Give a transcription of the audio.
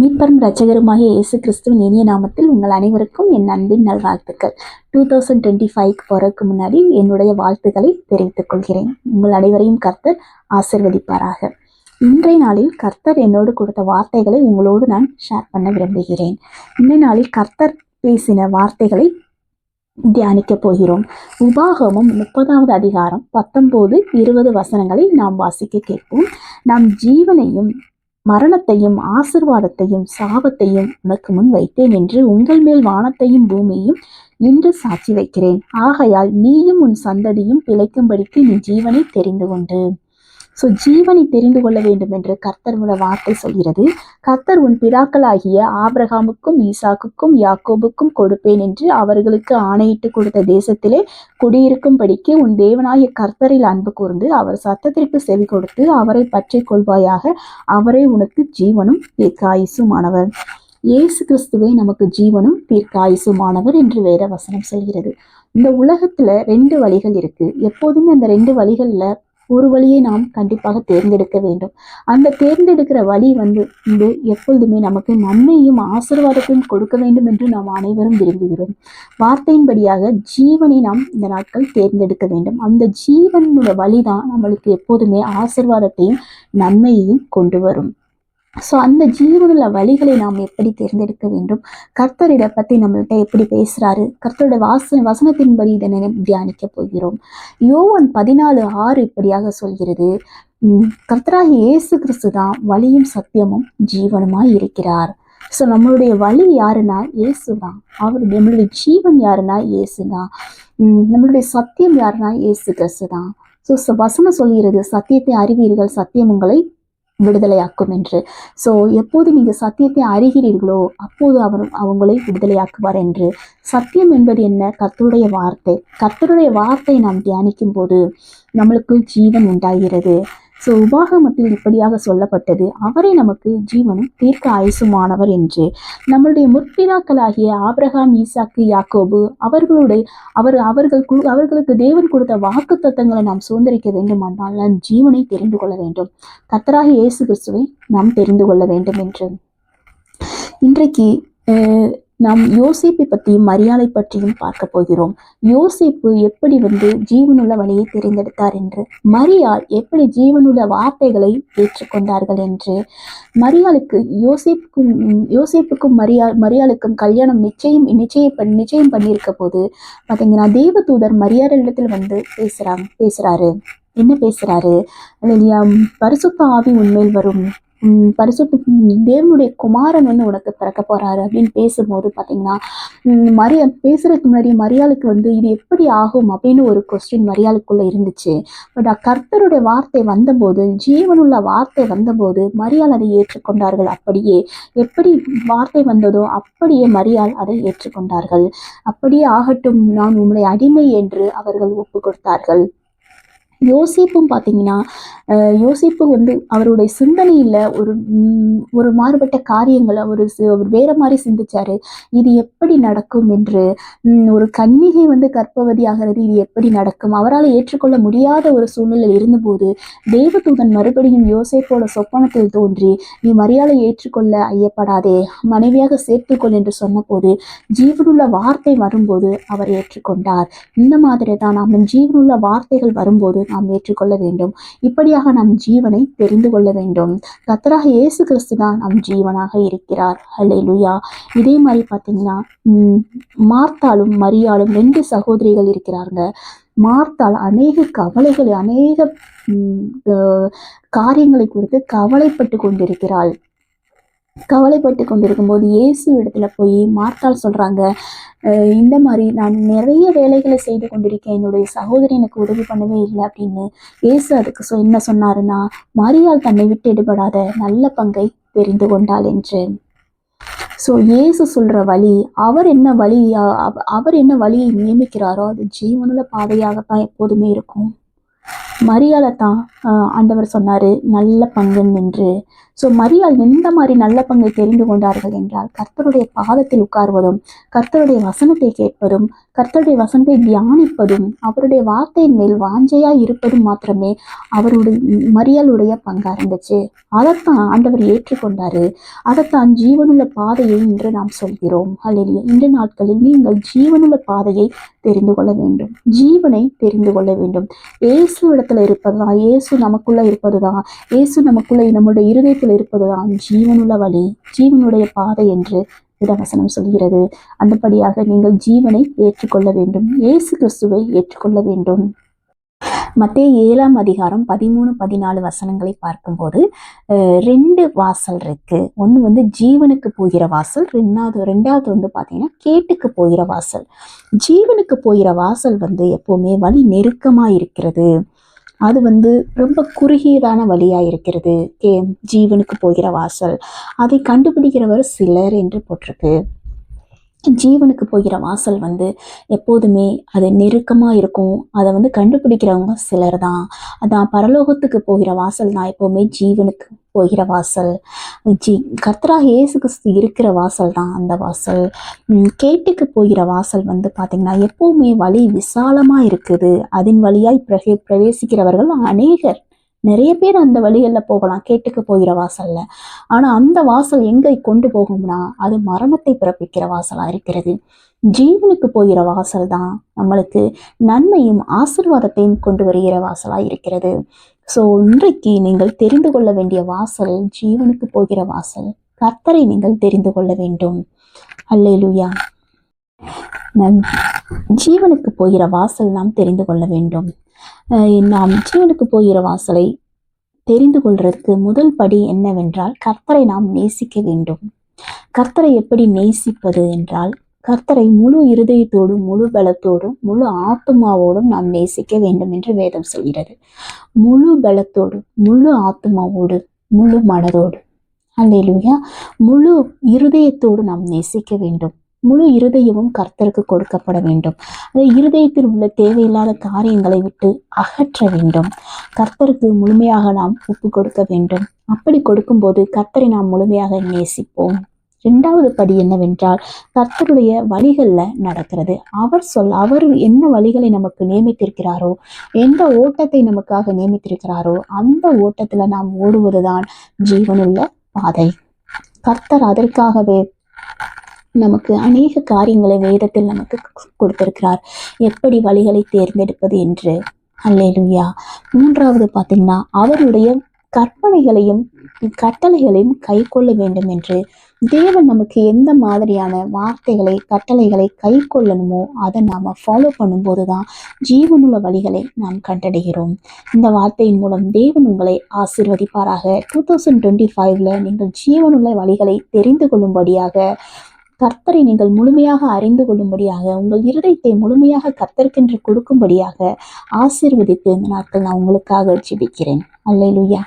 மீட்பரும் ரச்சகருமாகிய இயேசு கிறிஸ்துவின் இனிய நாமத்தில் உங்கள் அனைவருக்கும் என் அன்பின் நல்வாழ்த்துக்கள். டூ தௌசண்ட் டுவெண்ட்டி ஃபைவ்க்கு போகிறதுக்கு முன்னாடி என்னுடைய வாழ்த்துக்களை தெரிவித்துக் கொள்கிறேன். உங்கள் அனைவரையும் கர்த்தர் ஆசிர்வதிப்பாராக. இன்றைய நாளில் கர்த்தர் என்னோடு கொடுத்த வார்த்தைகளை உங்களோடு நான் ஷேர் பண்ண விரும்புகிறேன். இன்றைய நாளில் கர்த்தர் பேசின வார்த்தைகளை தியானிக்கப் போகிறோம். உபாகமும் முப்பதாவது அதிகாரம் பத்தொன்பது இருபது வசனங்களை நாம் வாசிக்க கேட்போம். நாம் ஜீவனையும் மரணத்தையும் ஆசிர்வாதத்தையும் சாபத்தையும் உனக்கு முன் வைத்தேன் என்று உங்கள் மேல் வானத்தையும் பூமியையும் இன்று சாட்சி வைக்கிறேன். ஆகையால் நீயும் உன் சந்ததியும் பிழைக்கும்படிக்கு நீ ஜீவனை தெரிந்து கொண்டு. ஸோ ஜீவனை தெரிந்து கொள்ள வேண்டும் என்று உள்ள வார்த்தை சொல்கிறது. கர்த்தர் உன் பிதாக்களாகிய ஆபிரகாமுக்கும் ஈசாக்குக்கும் யாக்கோபுக்கும் கொடுப்பேன் என்று அவர்களுக்கு ஆணையிட்டு கொடுத்த தேசத்திலே குடியிருக்கும்படிக்கு உன் தேவனாகிய கர்த்தரில் அன்பு கூர்ந்து அவர் சத்தத்திற்கு செவி கொடுத்து அவரை பற்றி கொள்வாயாக. அவரே உனக்கு ஜீவனும் தீர்க்காயுசுமானவர். இயேசு கிறிஸ்துவே நமக்கு ஜீவனும் தீர்க்காயுசுமானவர் என்று வேத வசனம் சொல்கிறது. இந்த உலகத்துல ரெண்டு வழிகள் இருக்கு. எப்போதுமே அந்த ரெண்டு வழிகளில் ஒரு வழியை நாம் கண்டிப்பாக தேர்ந்தெடுக்க வேண்டும். அந்த தேர்ந்தெடுக்கிற வழி வந்து இது எப்பொழுதுமே நமக்கு நன்மையும் ஆசீர்வாதத்தையும் கொடுக்க வேண்டும் என்று நாம் அனைவரும் விரும்புகிறோம். வார்த்தையின்படியாக ஜீவனை நாம் இந்த நாட்கள் தேர்ந்தெடுக்க வேண்டும். அந்த ஜீவனோட வழிதான் நம்மளுக்கு எப்போதுமே ஆசிர்வாதத்தையும் நன்மையையும் கொண்டு வரும். ஸோ அந்த ஜீவனுள்ள வழிகளை நாம் எப்படி தேர்ந்தெடுக்க வேண்டும்? கர்த்தர் இதை பற்றி நம்மள்கிட்ட எப்படி பேசுகிறாரு கர்த்தருடைய வாச வசனத்தின்படி இதனை தியானிக்க போகிறோம். யோவன் பதினாலு ஆறு இப்படியாக சொல்கிறது. கர்த்தராகி இயேசு கிறிஸ்து தான் வழியும் சத்தியமும் ஜீவனுமாய் இருக்கிறார். ஸோ நம்மளுடைய வழி யாருன்னா இயேசு தான். அவர் நம்மளுடைய ஜீவன் யாருன்னா இயேசு தான். நம்மளுடைய சத்தியம் யாருன்னா இயேசு கிறிஸ்து தான். ஸோ வசனம் சொல்கிறது சத்தியத்தை அறிவீர்கள் சத்தியம் உங்களை விடுதலையாக்கும் என்று. ஸோ எப்போது நீங்கள் சத்தியத்தை அறிகிறீர்களோ அப்போது அவர் அவங்களை விடுதலையாக்குவார் என்று. சத்தியம் என்பது என்ன? கர்த்தருடைய வார்த்தை. கர்த்தருடைய வார்த்தை நாம் தியானிக்கும் போது நம்மளுக்கு ஜீவன் உண்டாகிறது. ஸோ உபாகமத்தில் இப்படியாக சொல்லப்பட்டது அவரே நமக்கு ஜீவனும் தீர்க்க ஆயுசுமானவர் என்று. நம்மளுடைய முற்பிதாக்களாகிய ஆபிரகாம் ஈசாக்கு யாக்கோபு அவர்களுடைய அவர் அவர்கள் கு- அவர்களுக்கு தேவன் கொடுத்த வாக்கு தத்தங்களை நாம் சுதந்திரிக்க வேண்டுமானால் நாம் ஜீவனை தெரிந்து கொள்ள வேண்டும். கர்த்தராகிய இயேசு கிறிஸ்துவை நாம் தெரிந்து கொள்ள வேண்டும் என்று. இன்றைக்கு நாம் யோசிப்பை பற்றியும் மரியாதை பற்றியும் பார்க்க போகிறோம். யோசிப்பு எப்படி வந்து ஜீவனுள்ள வழியை தேர்ந்தெடுத்தார் என்று? மரியாள் எப்படி ஜீவனுள்ள வார்த்தைகளை ஏற்றுக்கொண்டார்கள் என்று? மரியாளுக்கு யோசிப்புக்கும் யோசிப்புக்கும் மரியா மரியாளுக்கும் கல்யாணம் நிச்சயம் நிச்சயம் பண்ணி நிச்சயம் பண்ணியிருக்க போது பார்த்தீங்கன்னா தேவதூதர் மரியாதையிடத்தில் வந்து பேசுகிறாங்க பேசுகிறாரு என்ன பேசுகிறாரு இல்லையா? பரிசுத்த ஆவி உண்மையில் வரும். பரிசுத்த தேவனுடைய குமாரன் வந்து உனக்கு பிறக்க போறாரு அப்படின்னு பேசும்போது பார்த்தீங்கன்னா மரியா பேசுகிறதுக்கு முன்னாடி மரியாளுக்கு வந்து இது எப்படி ஆகும் அப்படின்னு ஒரு கொஸ்டின் மரியாளுக்குள்ளே இருந்துச்சு. பட் கர்த்தருடைய வார்த்தை வந்தபோது ஜீவனுள்ள வார்த்தை வந்தபோது மரியாள் அதை ஏற்றுக்கொண்டார்கள். அப்படியே எப்படி வார்த்தை வந்ததோ அப்படியே மரியாள் அதை ஏற்றுக்கொண்டார்கள். அப்படியே ஆகட்டும் நான் உங்களை அடிமை என்று அவர்கள் ஒப்பு கொடுத்தார்கள் யோசிப்பும் பார்த்தீங்கன்னா யோசிப்பு வந்து அவருடைய சிந்தனையில் ஒரு ஒரு மாறுபட்ட காரியங்களை ஒரு அவர் வேற மாதிரி சிந்திச்சார். இது எப்படி நடக்கும் என்று ஒரு கன்னிகை வந்து கர்ப்பவதி ஆகிறது இது எப்படி நடக்கும்? அவரால் ஏற்றுக்கொள்ள முடியாத ஒரு சூழ்நிலையில் இருந்தபோது தேவதூதன் மறுபடியும் யோசிப்போட சொப்பனத்தில் தோன்றி நீ மரியாதை ஏற்றுக்கொள்ள ஐயப்படாதே மனைவியாக சேர்த்துக்கொள் என்று சொன்னபோது ஜீவனுள்ள வார்த்தை வரும்போது அவர் ஏற்றுக்கொண்டார். இந்த மாதிரி தான் நாம் ஜீவனுள்ள வார்த்தைகள் வரும்போது நாம் ஏற்றுக்கொள்ள வேண்டும். இப்படியாக நம் ஜீவனை தெரிந்து கொள்ள வேண்டும். கத்தராக இயேசு கிறிஸ்து தான் நம் ஜீவனாக இருக்கிறார். ஹல்லேலூயா இதே மாதிரி பார்த்தீங்கன்னா மார்த்தாலும் மரியாலும் மரியாளும் ரெண்டு சகோதரிகள் இருக்கிறாங்க மார்த்தால் அநேக கவலைகள் அநேக காரியங்களை குறித்து கவலைப்பட்டு கொண்டிருக்கிறாள். கவலைப்பட்டு கொண்டிருக்கும்போது இயேசு இடத்துல போய் மார்த்தால் சொல்றாங்க "அஹ் இந்த மாதிரி நான் நிறைய வேலைகளை செய்து கொண்டிருக்கேன். என்னுடைய சகோதரி எனக்கு உதவி பண்ணவே இல்லை அப்படின்னு இயேசு அதுக்கு சொ- என்ன சொன்னாருன்னா மரியாள் தன்னை விட்டு எடுபடாத நல்ல பங்கை தெரிந்து கொண்டாள் என்று. ஸோ இயேசு சொல்ற வழி அவர் என்ன வழி அவ- அவர் என்ன வழியை நியமிக்கிறாரோ அது ஜீவனுள்ள பாதையாகத்தான் எப்போதுமே இருக்கும். மரியாதை தான் ஆஹ், ஆண்டவர் சொன்னார் நல்ல பங்குன்னு என்று ஸோ மரியாள் எந்த மாதிரி நல்ல பங்கை தெரிந்து கொண்டார்கள் என்றால் கர்த்தருடைய பாதத்தில் உட்கார்வதும் கர்த்தருடைய வசனத்தை கேட்பதும் கர்த்தருடைய வசனத்தை தியானிப்பதும் அவருடைய வார்த்தையின் மேல் வாஞ்சையாக இருப்பதும் மாத்திரமே அவருடைய மரியாளுடைய பங்கா இருந்துச்சு. அதைத்தான் ஆண்டவர் ஏற்றுக்கொண்டாரு. அதைத்தான் ஜீவனுள்ள பாதையை என்று நாம் சொல்கிறோம். அல்லது இந்த நாட்களில் நீங்கள் ஜீவனுள்ள பாதையை தெரிந்து கொள்ள வேண்டும். ஜீவனை தெரிந்து கொள்ள வேண்டும். இயேசு இடத்துல இருப்பதுதான். இயேசு நமக்குள்ள இருப்பதுதான். இயேசு நமக்குள்ள நம்முடைய இருதயத்தில் இருப்பதுதான் ஜீவனுள்ள வழி ஜீவனுடைய பாதை என்று இடவசனம் சொல்கிறது. அந்தபடியாக நீங்கள் ஜீவனை ஏற்றுக்கொள்ள வேண்டும் இயேசு கிறிஸ்துவை ஏற்றுக்கொள்ள வேண்டும். மத்திய ஏழாம் அதிகாரம் பதிமூணு பதினாலு வசனங்களை பார்க்கும்போது ரெண்டு வாசல் இருக்கு. ஒன்று வந்து ஜீவனுக்கு போகிற வாசல் ரெண்டாவது ரெண்டாவது வந்து பார்த்தீங்கன்னா கேட்டுக்கு போகிற வாசல். ஜீவனுக்கு போகிற வாசல் வந்து எப்போவுமே வழி நெருக்கமாக இருக்கிறது. அது வந்து ரொம்ப குறுகியதான வழியாக இருக்கிறது. ஜீவனுக்கு போகிற வாசல். அதை கண்டுபிடிக்கிறவர் சிலர் என்று போட்டிருக்கு. ஜீவனுக்கு போகிற வாசல் வந்து எப்போதுமே அது நெருக்கமாக இருக்கும். அதை வந்து கண்டுபிடிக்கிறவங்க சிலர் தான். அதான் பரலோகத்துக்கு போகிற வாசல் தான் எப்போவுமே ஜீவனுக்கு போகிற வாசல். ஜீ கர்த்தராக இயேசு கிறிஸ்து இருக்கிற வாசல் தான் அந்த வாசல். கேட்டுக்கு போகிற வாசல் வந்து பார்த்திங்கன்னா எப்போவுமே வழி விசாலமாக இருக்குது. அதன் வழியாய் பிரவே பிரவேசிக்கிறவர்கள் அநேகர். நிறைய பேர் அந்த வழிகளில் போகலாம் கேட்டுக்கு போகிற வாசல்ல. ஆனால் அந்த வாசல் எங்கே கொண்டு போகும்னா அது மரணத்தை பிறப்பிக்கிற வாசலாக இருக்கிறது. ஜீவனுக்கு போகிற வாசல் தான் நம்மளுக்கு நன்மையும் ஆசீர்வாதத்தையும் கொண்டு வருகிற வாசலாக இருக்கிறது. ஸோ இன்றைக்கு நீங்கள் தெரிந்து கொள்ள வேண்டிய வாசல் ஜீவனுக்கு போகிற வாசல். கர்த்தரை நீங்கள் தெரிந்து கொள்ள வேண்டும். அல்லேலூயா. நம் ஜீவனுக்கு போகிற வாசல் நாம் தெரிந்து கொள்ள வேண்டும். நாம் ஜீவனுக்கு போகிற வாசலை தெரிந்து கொள்றதுக்கு முதல் படி என்னவென்றால் கர்த்தரை நாம் நேசிக்க வேண்டும். கர்த்தரை எப்படி நேசிப்பது என்றால் கர்த்தரை முழு இருதயத்தோடும் முழு பலத்தோடும் முழு ஆத்துமாவோடும் நாம் நேசிக்க வேண்டும் என்று வேதம் சொல்கிறது. முழு பலத்தோடு முழு ஆத்துமாவோடு முழு மனதோடு. அல்லேலூயா. முழு இருதயத்தோடு நாம் நேசிக்க வேண்டும். முழு இருதயமும் கர்த்தருக்கு கொடுக்கப்பட வேண்டும். அந்த இருதயத்தில் உள்ள தேவையில்லாத காரியங்களை விட்டு அகற்ற வேண்டும். கர்த்தருக்கு முழுமையாக நாம் ஒப்பு கொடுக்க வேண்டும். அப்படி கொடுக்கும்போது கர்த்தரை நாம் முழுமையாக நேசிப்போம். இரண்டாவது படி என்னவென்றால் கர்த்தருடைய வழிகளில் நடக்கிறது. அவர் சொல் அவர் என்ன வழிகளை நமக்கு நியமித்திருக்கிறாரோ எந்த ஓட்டத்தை நமக்காக நியமித்திருக்கிறாரோ அந்த ஓட்டத்தில் நாம் ஓடுவதுதான் ஜீவனுள்ள பாதை. கர்த்தர் அதற்காகவே நமக்கு அநேக காரியங்களை வேதத்தில் நமக்கு கொடுத்திருக்கிறார். எப்படி வழிகளை தேர்ந்தெடுப்பது என்று? அல்லேலுயா. மூன்றாவது பார்த்தீங்கன்னா அவருடைய கற்பனைகளையும் கட்டளைகளையும் கை கொள்ள வேண்டும் என்று. தேவன் நமக்கு எந்த மாதிரியான வார்த்தைகளை கட்டளைகளை கை கொள்ளணுமோ அதை நாம் ஃபாலோ பண்ணும்போது தான் ஜீவனுள்ள வழிகளை நாம் கண்டடைகிறோம். இந்த வார்த்தையின் மூலம் தேவன் உங்களை ஆசீர்வதிப்பாராக. டூ தௌசண்ட் டுவெண்ட்டி ஃபைவ்ல நீங்கள் ஜீவனுள்ள வழிகளை தெரிந்து கொள்ளும்படியாக கர்த்தரை நீங்கள் முழுமையாக அறிந்து கொள்ளும்படியாக உங்கள் இருதயத்தை முழுமையாக கர்த்தருக்கென்று கொடுக்கும்படியாக ஆசீர்வதித்து இந்த நாட்கள் நான் உங்களுக்காக ஜெபிக்கிறேன். அல்லையிலுயா